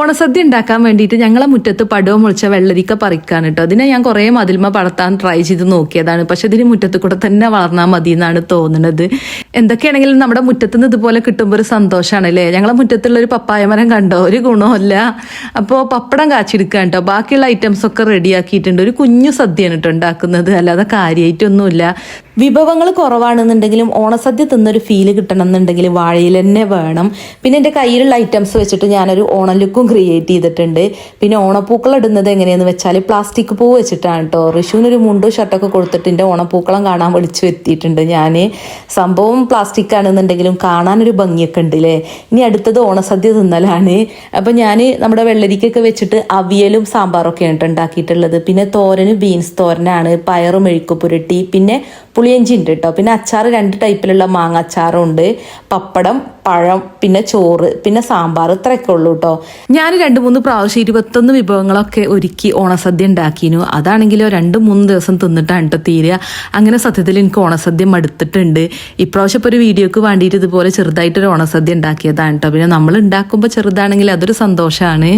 ഓണസദ്യ ഉണ്ടാക്കാൻ വേണ്ടിയിട്ട് ഞങ്ങളെ മുറ്റത്ത് പടവ് മുളിച്ച വെള്ളരിക്ക പറിക്കാൻ കേട്ടോ. അതിനെ ഞാൻ കുറേ മതിൽമ പടർത്താൻ ട്രൈ ചെയ്ത് നോക്കിയതാണ്. പക്ഷെ ഇതിന് മുറ്റത്ത് കൂടെ തന്നെ വളർന്നാൽ മതി എന്നാണ് തോന്നുന്നത്. എന്തൊക്കെയാണെങ്കിലും നമ്മുടെ മുറ്റത്ത് നിന്ന് ഇതുപോലെ കിട്ടുമ്പോൾ ഒരു സന്തോഷമാണ് അല്ലേ? ഞങ്ങളെ മുറ്റത്തുള്ള ഒരു പപ്പായ മരം കണ്ടോ? ഒരു ഗുണമില്ല അപ്പോൾ പപ്പടം കാച്ചെടുക്കാൻ കേട്ടോ. ബാക്കിയുള്ള ഐറ്റംസ് ഒക്കെ റെഡിയാക്കിയിട്ടുണ്ട് ഒരു കുഞ്ഞു സദ്യയാണ് കേട്ടോ ഉണ്ടാക്കുന്നത്. അല്ലാതെ കാര്യമായിട്ടൊന്നുമില്ല. വിഭവങ്ങൾ കുറവാണെന്നുണ്ടെങ്കിലും ഓണസദ്യ തിന്നൊരു ഫീൽ കിട്ടണം എന്നുണ്ടെങ്കിൽ വാഴയിൽ തന്നെ വേണം. പിന്നെ എന്റെ കയ്യിലുള്ള ഐറ്റംസ് വെച്ചിട്ട് ഞാനൊരു ഓണം ലുക്കും ക്രിയേറ്റ് ചെയ്തിട്ടുണ്ട്. പിന്നെ ഓണപ്പൂക്കൾ ഇടുന്നത് എങ്ങനെയെന്ന് വെച്ചാൽ പ്ലാസ്റ്റിക് പൂ വെച്ചിട്ടാണ് കേട്ടോ ഋഷുവിനൊരു മുണ്ടും ഷർട്ടൊക്കെ കൊടുത്തിട്ട് എന്റെ ഓണപ്പൂക്കളം കാണാൻ വിളിച്ചു എത്തിയിട്ടുണ്ട് ഞാൻ സംഭവം പ്ലാസ്റ്റിക് ആണെന്നുണ്ടെങ്കിലും കാണാനൊരു ഭംഗിയൊക്കെ ഉണ്ട് അല്ലേ ഇനി അടുത്തത് ഓണസദ്യ തിന്നലാണ്. അപ്പം ഞാൻ നമ്മുടെ വെള്ളരിക്കൊക്കെ വെച്ചിട്ട് അവിയലും സാമ്പാറൊക്കെയാണ് ഉണ്ടാക്കിയിട്ടുള്ളത്. പിന്നെ തോരന് ബീൻസ് തോരനാണ് പയറും മെഴുക്കുപുരട്ടി പിന്നെ പുളിയഞ്ചി ഉണ്ട് കേട്ടോ പിന്നെ അച്ചാർ രണ്ട് ടൈപ്പിലുള്ള മാങ്ങ അച്ചാറും ഉണ്ട്. പപ്പടം പഴം പിന്നെ ചോറ് പിന്നെ സാമ്പാർ ഇത്രയൊക്കെ ഉള്ളൂ കേട്ടോ ഞാൻ രണ്ട് മൂന്ന് പ്രാവശ്യം ഇരുപത്തൊന്ന് വിഭവങ്ങളൊക്കെ ഒരുക്കി ഓണസദ്യ ഉണ്ടാക്കിനു. അതാണെങ്കിലോ രണ്ട് മൂന്ന് ദിവസം തിന്നിട്ടാണ് കേട്ടോ തീരുക അങ്ങനെ സത്യത്തിൽ എനിക്ക് ഓണസദ്യ മടുത്തിട്ടുണ്ട്. ഇപ്രാവശ്യം ഇപ്പോൾ ഒരു വീഡിയോക്ക് വേണ്ടിയിട്ട് ഇതുപോലെ ചെറുതായിട്ടൊരു ഓണസദ്യ ഉണ്ടാക്കിയതാണ് കേട്ടോ പിന്നെ നമ്മൾ ഉണ്ടാക്കുമ്പോൾ ചെറുതാണെങ്കിൽ അതൊരു സന്തോഷമാണ്